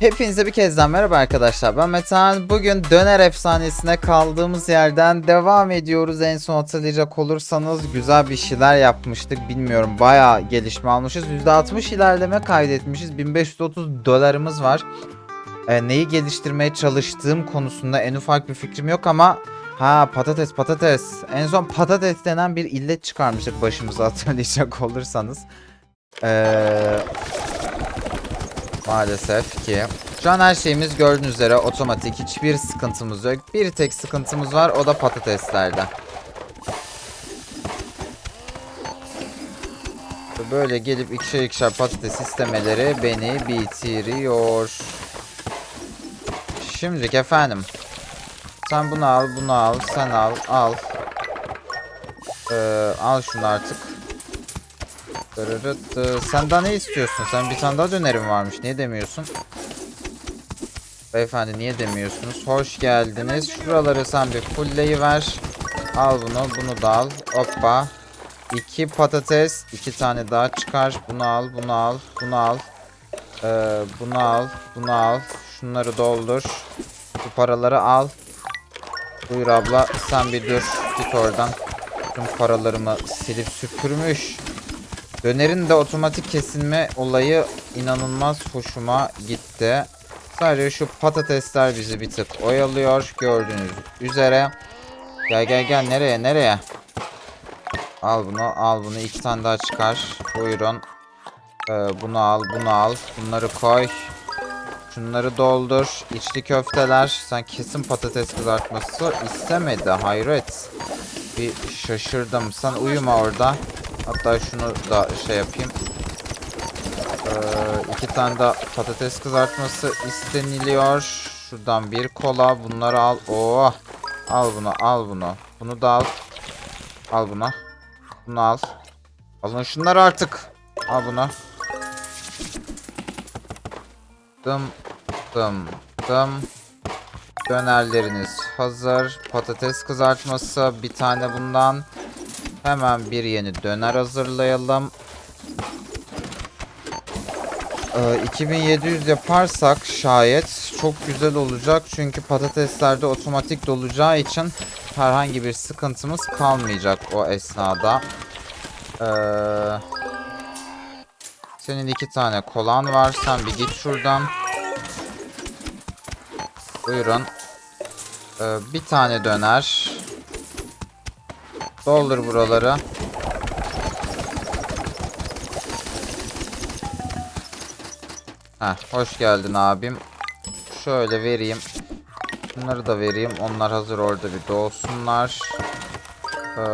Hepinize bir kez daha merhaba arkadaşlar. Ben Metehan. Bugün döner efsanesine kaldığımız yerden devam ediyoruz. En son hatırlayacak olursanız güzel bir şeyler yapmıştık. Bilmiyorum bayağı gelişme almışız. %60 ilerleme kaydetmişiz. 1530 dolarımız var. Ee, neyi geliştirmeye çalıştığım konusunda en ufak bir fikrim yok ama Ha patates patates. En son patates denen bir illet çıkarmıştık başımıza hatırlayacak olursanız. Eee Maalesef ki. Şu an her şeyimiz gördüğünüz üzere otomatik. Hiçbir sıkıntımız yok. Bir tek sıkıntımız var o da patateslerde. Böyle gelip ikişer ikişer patates istemeleri beni bitiriyor. Şimdilik efendim. Sen bunu al, bunu al, sen al, al. Ee, al şunu artık. Dırırıt. Sen daha ne istiyorsun? Sen bir tane daha dönerim varmış. Niye demiyorsun? Beyefendi niye demiyorsunuz? Hoş geldiniz. Şuraları sen bir fullleyiver. Al bunu. Bunu da al. Hoppa. İki patates. iki tane daha çıkar. Bunu al. Bunu al. Bunu al. Ee, bunu al. Bunu al. Şunları doldur. Bu paraları al. Buyur abla. Sen bir dur. Git oradan. Tüm paralarımı silip süpürmüş. Dönerin de otomatik kesilme olayı inanılmaz hoşuma gitti. Sadece şu patatesler bizi bir tık oyalıyor gördüğünüz üzere. Gel gel gel nereye nereye? Al bunu al bunu iki tane daha çıkar. Buyurun. Ee, bunu al bunu al. Bunları koy. Şunları doldur. İçli köfteler. Sen kesin patates kızartması istemedi. Hayret. Bir şaşırdım. Sen uyuma orada. Hatta şunu da şey yapayım. Ee, iki tane de patates kızartması isteniliyor. Şuradan bir kola. Bunları al. Oo. Al bunu, al bunu. Bunu da al. Al bunu. Bunu al. Alın şunları artık. Al bunu. Dım dım dım. Dönerleriniz hazır. Patates kızartması bir tane bundan. Hemen bir yeni döner hazırlayalım. Ee, 2700 yaparsak şayet çok güzel olacak. Çünkü patateslerde otomatik dolacağı için herhangi bir sıkıntımız kalmayacak o esnada. Ee, senin iki tane kolan var. Sen bir git şuradan. Buyurun. Ee, bir tane döner. Doldur buraları. Heh, hoş geldin abim. Şöyle vereyim. Bunları da vereyim. Onlar hazır orada bir doğsunlar. Ee,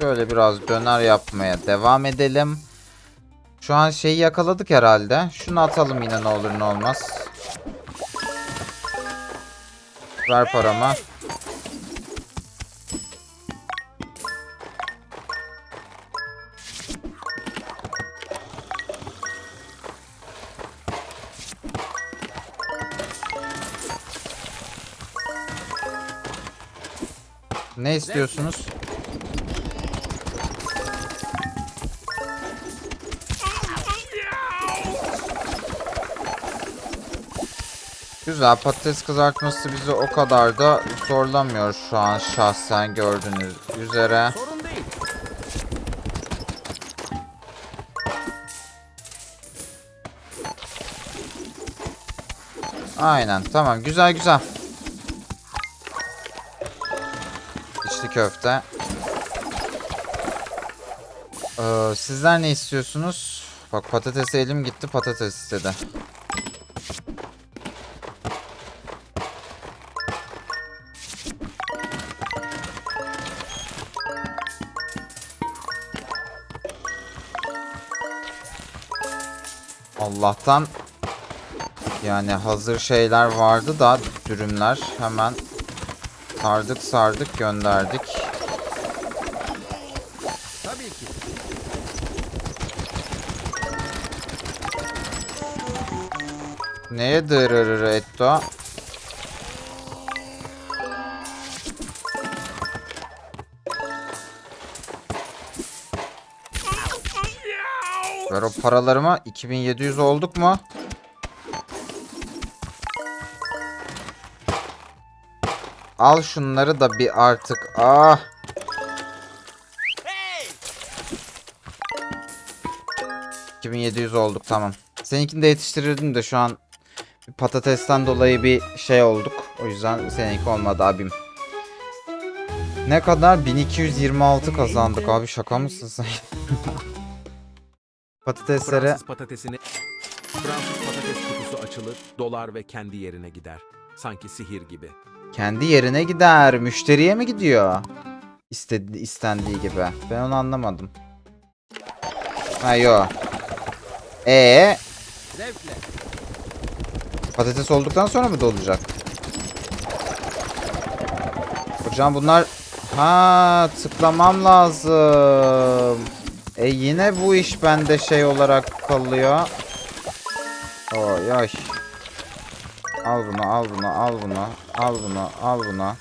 şöyle biraz döner yapmaya devam edelim. Şu an şeyi yakaladık herhalde. Şunu atalım yine ne olur ne olmaz. Ver paramı. Ne istiyorsunuz? Güzel patates kızartması bizi o kadar da zorlamıyor şu an şahsen gördüğünüz üzere. Sorun değil. Aynen tamam güzel güzel. İçli köfte. Ee, sizler ne istiyorsunuz? Bak patatese elim gitti patates istedi. Allah'tan yani hazır şeyler vardı da dürümler hemen sardık sardık gönderdik. Tabii ki. Neye dırırır etti Ver o paralarıma 2700 olduk mu? Al şunları da bir artık. Ah. ...2700 olduk tamam. Seninkini de yetiştirirdim de şu an... ...patatesten dolayı bir şey olduk. O yüzden seninki olmadı abim. Ne kadar? 1226 kazandık abi şaka mısın sen? Patateslere Fransız patatesini Fransız patates kutusu açılır, dolar ve kendi yerine gider. Sanki sihir gibi. kendi yerine gider. Müşteriye mi gidiyor? İstedi, istendiği gibi. Ben onu anlamadım. Ha yo. Ee, Zevkle. patates olduktan sonra mı dolacak? Hocam bunlar ha tıklamam lazım. E yine bu iş bende şey olarak kalıyor. Oy oy. Al bunu, al bunu, al bunu, al bunu, al bunu.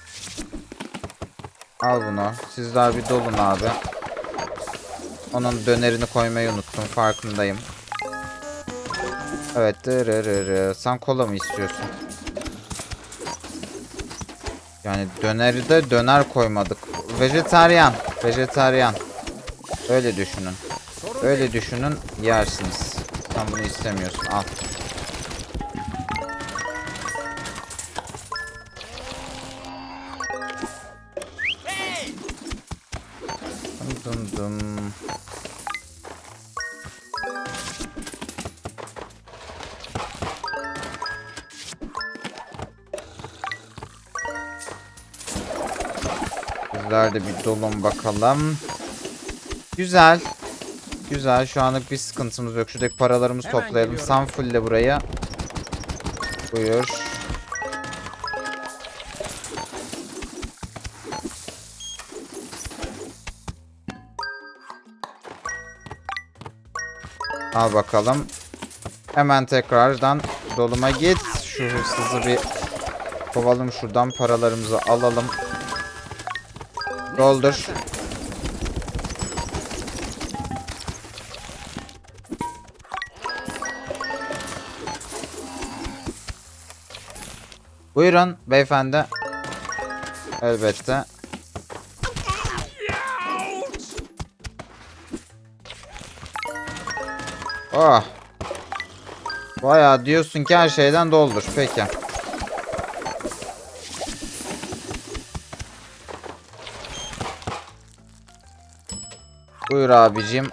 Al bunu. Sizler bir dolun abi. Onun dönerini koymayı unuttum, farkındayım. Evet, dırırırı. Sen kola mı istiyorsun? Yani döneri de döner koymadık. Vejetaryen, vejetaryen. Öyle düşünün. Öyle düşünün, yersiniz. Sen bunu istemiyorsun, al. Dum dum dum. Bizler de bir dolun bakalım. Güzel. Güzel. Şu anlık bir sıkıntımız yok. Şuradaki paralarımızı Hemen toplayalım. geliyorum. Sen fulle burayı. Buyur. Al bakalım. Hemen tekrardan doluma git. Şu hırsızı bir kovalım şuradan paralarımızı alalım. Doldur. Buyurun beyefendi. Elbette. Oh. Bayağı diyorsun ki her şeyden doldur. Peki. Buyur abicim.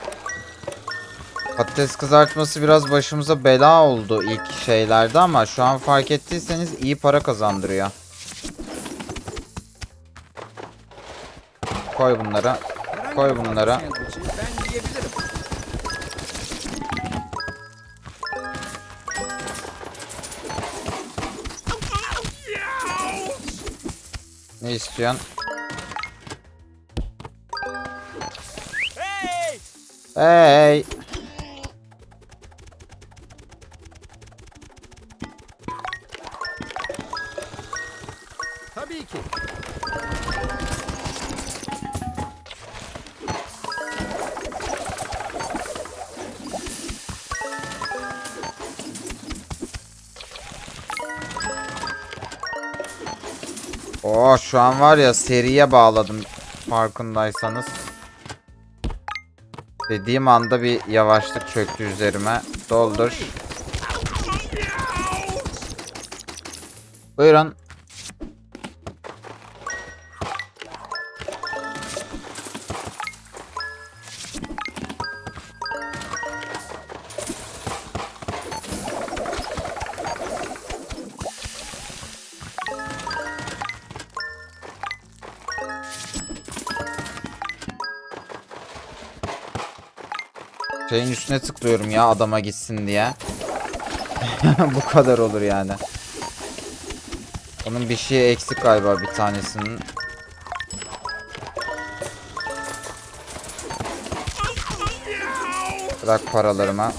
Patates kızartması biraz başımıza bela oldu ilk şeylerde ama şu an fark ettiyseniz iyi para kazandırıyor. Koy bunları. Koy yiyebilirim. Ne istiyorsun? Hey! Tabii ki. Oo şu an var ya seriye bağladım farkındaysanız. Dediğim anda bir yavaşlık çöktü üzerime. Doldur. Buyurun. Şeyin üstüne tıklıyorum ya adama gitsin diye. Bu kadar olur yani. Onun bir şeyi eksik galiba bir tanesinin. Bırak paralarıma.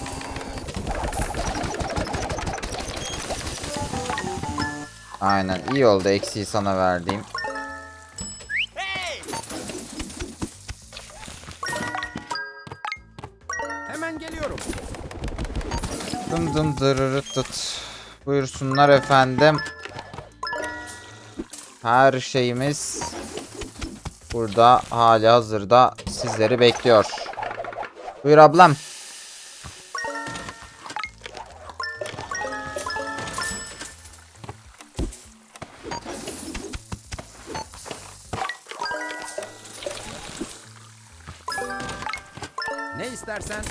Aynen iyi oldu eksiği sana verdiğim. Dım dım dırırıt dıt. Buyursunlar efendim. Her şeyimiz burada hali hazırda sizleri bekliyor. Buyur ablam. Ne istersen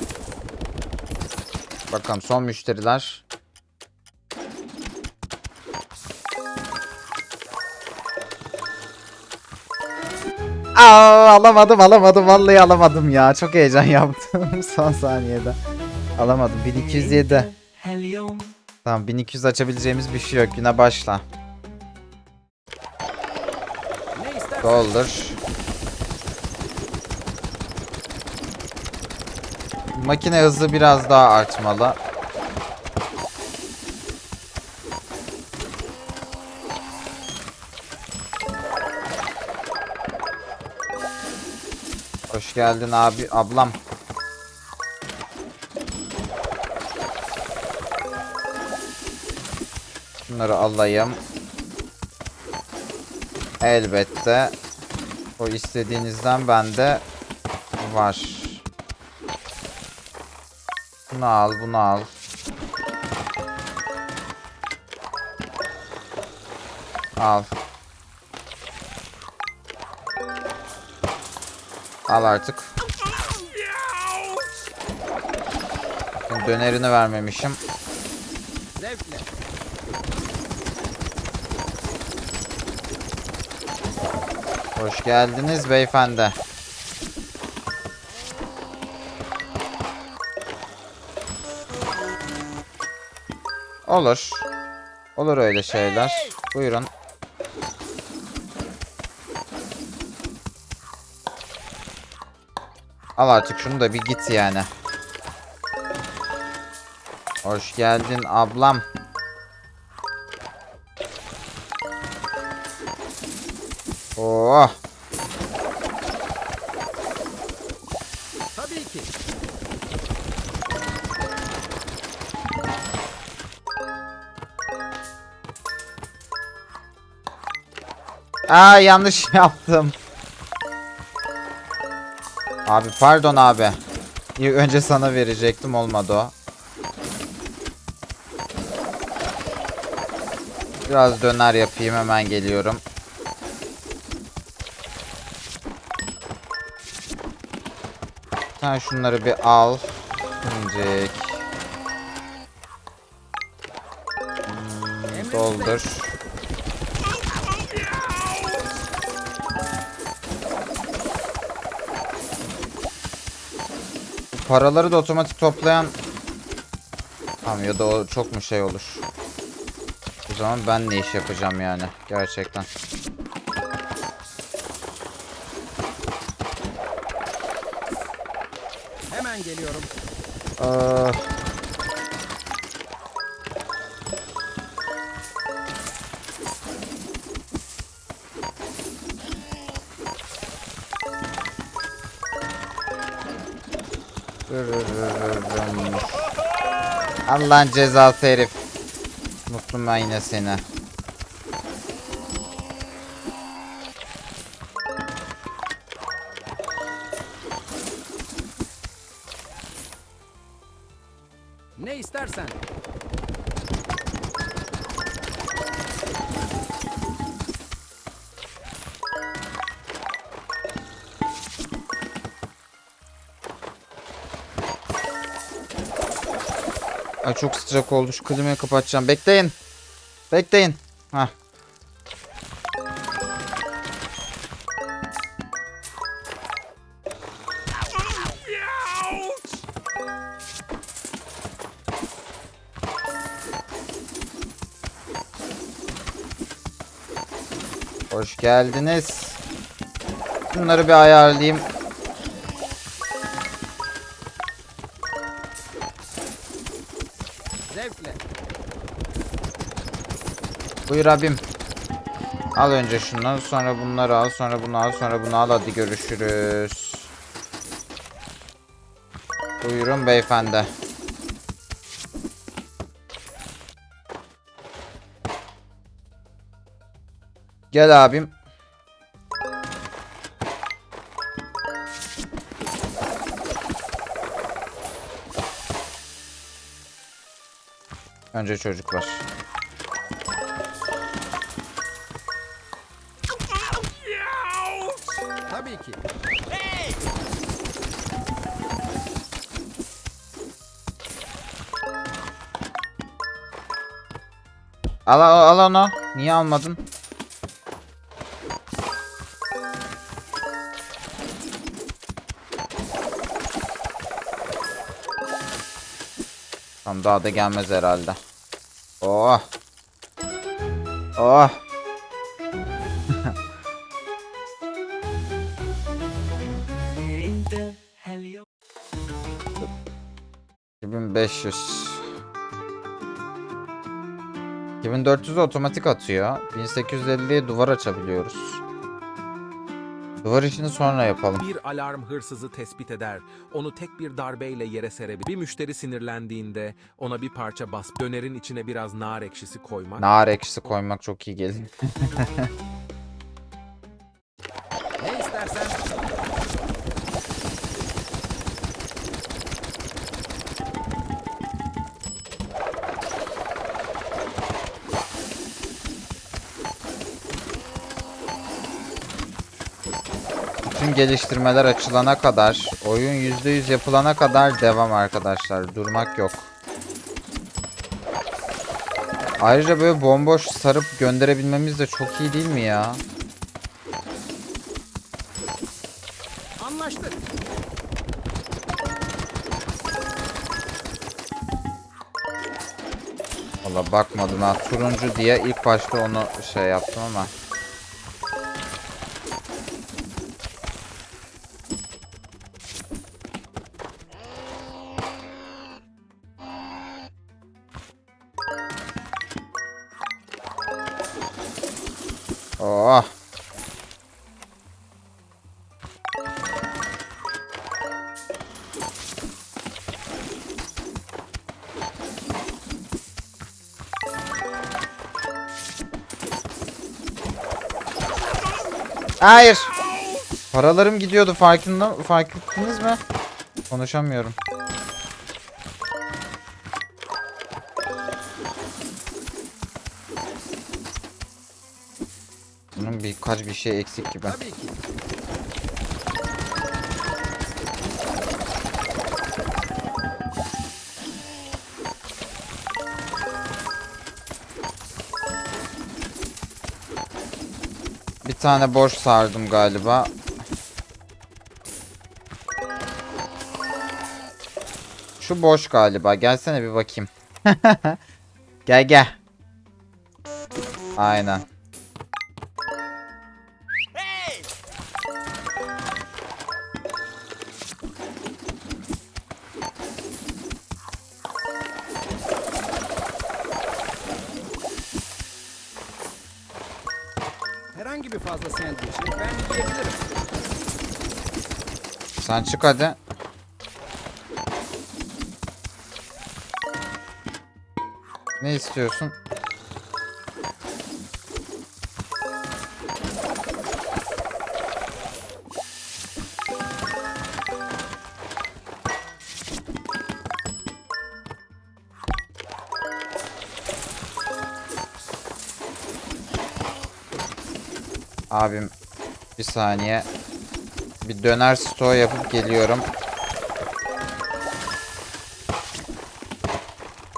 Bakalım son müşteriler. Aa, alamadım alamadım vallahi alamadım ya. Çok heyecan yaptım son saniyede. Alamadım 1207. Helium. Tamam 1200 açabileceğimiz bir şey yok. Güne başla. Doldur. Makine hızı biraz daha artmalı. Hoş geldin abi ablam. Bunları alayım. Elbette. O istediğinizden bende var. Bunu al, bunu al. Al. Al artık. Dönerini vermemişim. Hoş geldiniz beyefendi. Olur. Olur öyle şeyler. Buyurun. Al artık şunu da bir git yani. Hoş geldin ablam. Oh. Aa yanlış yaptım. Abi pardon abi. Önce sana verecektim olmadı o. Biraz döner yapayım hemen geliyorum. Sen şunları bir al. Şimdilik. Hmm, doldur. Paraları da otomatik toplayan Tamam ya da o çok mu şey olur O zaman ben ne iş yapacağım yani Gerçekten Hemen geliyorum. Aa, Allah'ın cezası herif. Unuttum ben yine seni. Çok sıcak oldu. Şu klimayı kapatacağım. Bekleyin. Bekleyin. Hah. Hoş geldiniz. Bunları bir ayarlayayım. Buyur abim. Al önce şunları sonra bunları al sonra bunu al sonra bunu al hadi görüşürüz. Buyurun beyefendi. Gel abim. Önce çocuklar. Tabii ki. Al, al, al onu. Niye almadın? Tamam daha da gelmez herhalde. Oh. Oh. 2500. 2400 otomatik atıyor. 1850'ye duvar açabiliyoruz. Duvar işini sonra yapalım. Bir alarm hırsızı tespit eder. Onu tek bir darbeyle yere serebilir. Bir müşteri sinirlendiğinde ona bir parça bas. Dönerin içine biraz nar ekşisi koymak. Nar ekşisi koymak çok iyi gelir. Ne istersen. Geliştirmeler açılana kadar, oyun %100 yapılana kadar devam arkadaşlar. Durmak yok. Ayrıca böyle bomboş sarıp gönderebilmemiz de çok iyi değil mi ya? Anlaştık. Valla bakmadım ha. Turuncu diye ilk başta onu şey yaptım ama. Hayır. Paralarım gidiyordu farkında fark ettiniz mi? Konuşamıyorum. Bunun birkaç bir şey eksik gibi. Tabii ki. Tane boş sardım galiba. Şu boş galiba. Gelsene bir bakayım. gel gel. Aynen. Sen çık hadi. Ne istiyorsun? Abim bir saniye. Bir döner stoğu yapıp geliyorum.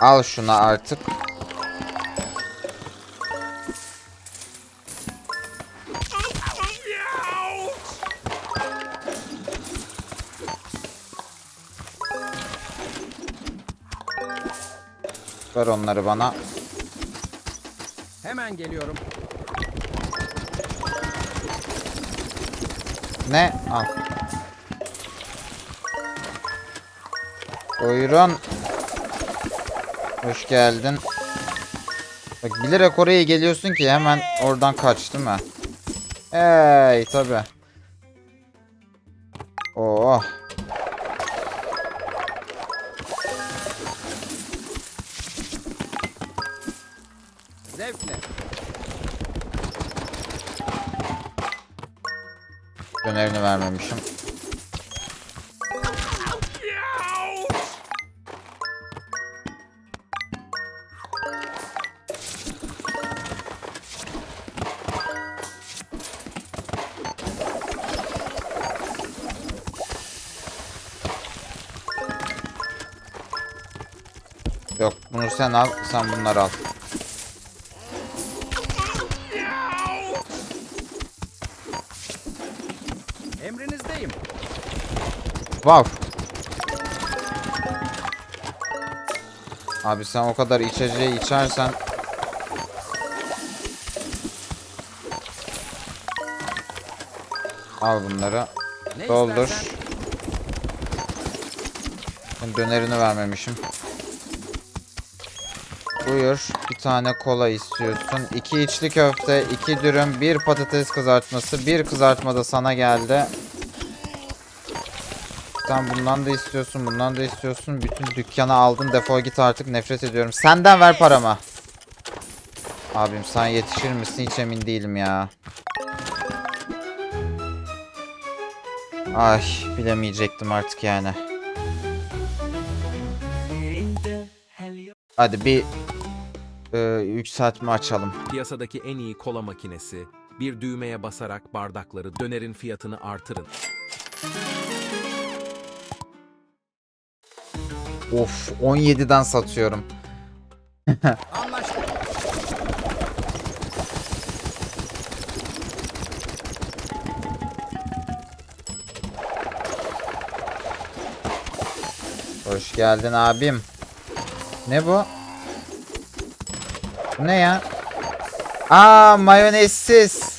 Al şunu artık. Ver onları bana. Hemen geliyorum. Ne? Al. Buyurun. Hoş geldin. Bak bilerek oraya geliyorsun ki hemen oradan kaç değil mi? Hey tabi. Vermemişim. Yok bunu sen al, sen bunları al. Wow. Abi sen o kadar içeceği içersen Al bunları. Ne Doldur. istersen dönerini vermemişim. Buyur. Bir tane kola istiyorsun. İki içli köfte, iki dürüm, bir patates kızartması, bir kızartma da sana geldi. Sen bundan da istiyorsun, bundan da istiyorsun. Bütün dükkanı aldın. Defol git artık. Nefret ediyorum. Senden ver paramı. Abim sen yetişir misin hiç emin değilim ya. Ay bilemeyecektim artık yani. Hadi bir e, yükseltme açalım. Piyasadaki en iyi kola makinesi. Bir düğmeye basarak bardakları, dönerin fiyatını artırın. Of 17'den satıyorum. Hoş geldin abim. Ne bu? Bu ne ya? Aa mayonezsiz.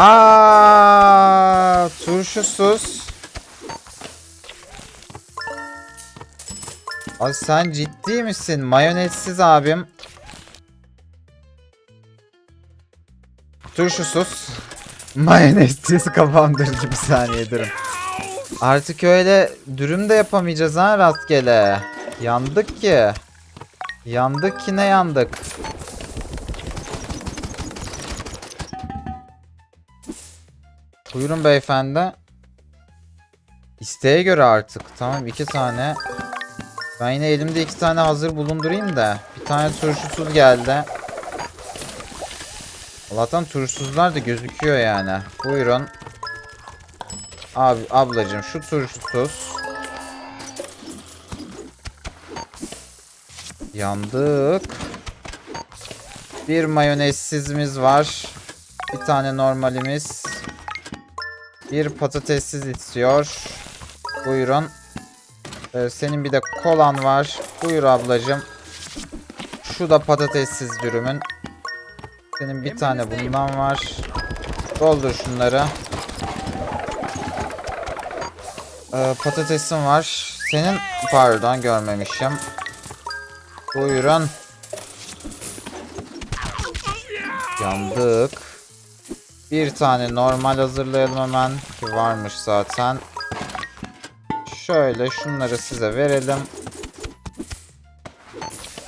Aa turşusuz. Ay sen ciddi misin? Mayonezsiz abim. Turşusuz. Mayonezsiz kafam durdu bir saniye durun. Artık öyle dürüm de yapamayacağız ha rastgele. Yandık ki. Yandık ki ne yandık. Buyurun beyefendi. İsteğe göre artık. Tamam iki tane. Ben yine elimde iki tane hazır bulundurayım da. Bir tane turşusuz geldi. Allah'tan turşusuzlar da gözüküyor yani. Buyurun. Abi ablacığım şu turşusuz. Yandık. Bir mayonezsizimiz var. Bir tane normalimiz. Bir patatessiz istiyor. Buyurun. Ee, senin bir de kolan var. Buyur ablacığım. Şu da patatessiz dürümün. Senin bir tane bundan var. Doldur şunları. Ee, patatesin var. Senin pardon görmemişim. Buyurun. Yandık. Bir tane normal hazırlayalım hemen. Ki varmış zaten. Şöyle şunları size verelim.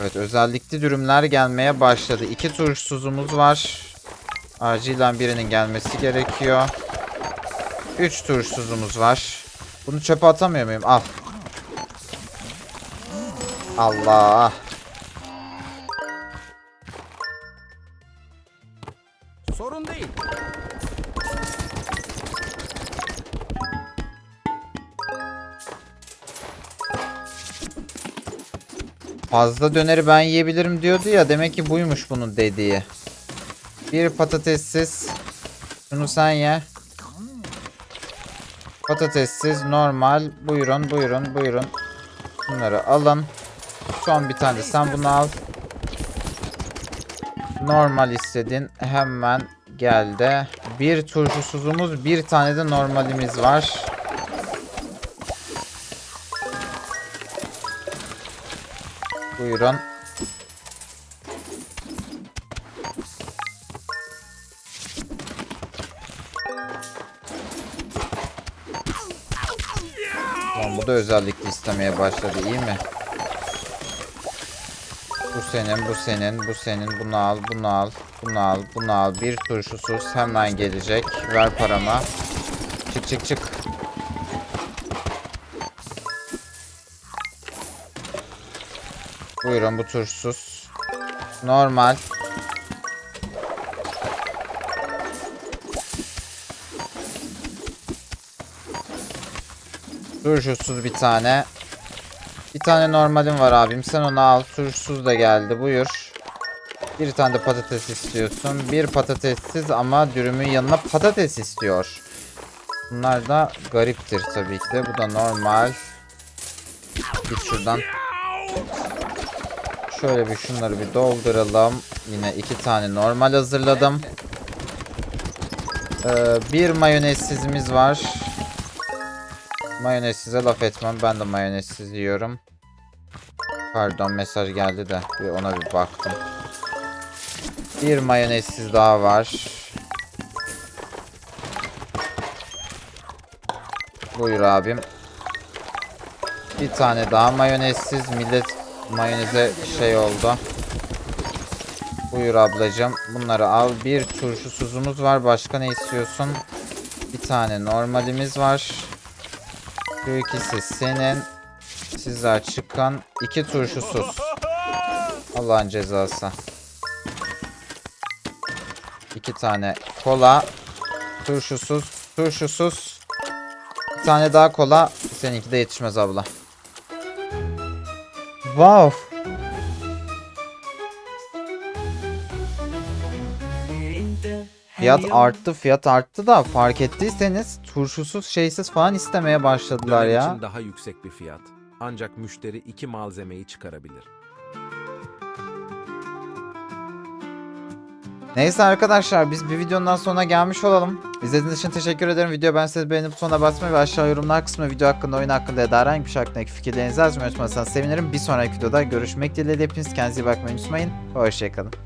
Evet özellikli dürümler gelmeye başladı. İki turşusuzumuz var. Acilen birinin gelmesi gerekiyor. Üç turşusuzumuz var. Bunu çöpe atamıyor muyum? Al. Allah. Fazla döneri ben yiyebilirim diyordu ya. Demek ki buymuş bunun dediği. Bir patatessiz. Şunu sen ye. Patatessiz normal. Buyurun buyurun buyurun. Bunları alın. Son bir tane sen bunu al. Normal istedin. Hemen geldi. Bir turşusuzumuz bir tane de normalimiz var. Buyurun. Tamam bu da özellikle istemeye başladı iyi mi? Bu senin, bu senin, bu senin. Bunu al, bunu al, bunu al, bunu al. Bir turşusuz hemen gelecek. Ver paramı. Çık çık çık. Buyurun bu turşusuz. Normal. Turşusuz bir tane. Bir tane normalim var abim. Sen onu al. Turşusuz da geldi. Buyur. Bir tane de patates istiyorsun. Bir patatessiz ama dürümün yanına patates istiyor. Bunlar da gariptir tabii ki de. Bu da normal. Git şuradan. Şöyle bir şunları bir dolduralım. Yine iki tane normal hazırladım. Ee, bir mayonezsizimiz var. Mayonezsize laf etmem. Ben de mayonezsiz yiyorum. Pardon mesaj geldi de bir ona bir baktım. Bir mayonezsiz daha var. Buyur abim. Bir tane daha mayonezsiz. Millet mayoneze şey oldu. Buyur ablacığım. Bunları al. Bir turşusuzumuz var. Başka ne istiyorsun? Bir tane normalimiz var. Bu ikisi senin. Sizler çıkan iki turşusuz. Allah'ın cezası. İki tane kola. Turşusuz. Turşusuz. Bir tane daha kola. Seninki de yetişmez abla. Wow. Fiyat arttı, fiyat arttı da fark ettiyseniz turşusuz, şeysiz falan istemeye başladılar ya. için daha yüksek bir fiyat. Ancak müşteri iki malzemeyi çıkarabilir. Neyse arkadaşlar biz bir videonun sonuna gelmiş olalım. İzlediğiniz için teşekkür ederim. Video ben size beğenip sonuna basmayı ve aşağı yorumlar kısmına video hakkında oyun hakkında ya da herhangi bir şey hakkındaki fikirlerinizi yazmayı unutmazsanız sevinirim. Bir sonraki videoda görüşmek dileğiyle hepiniz kendinize iyi bakmayı unutmayın. Hoşçakalın.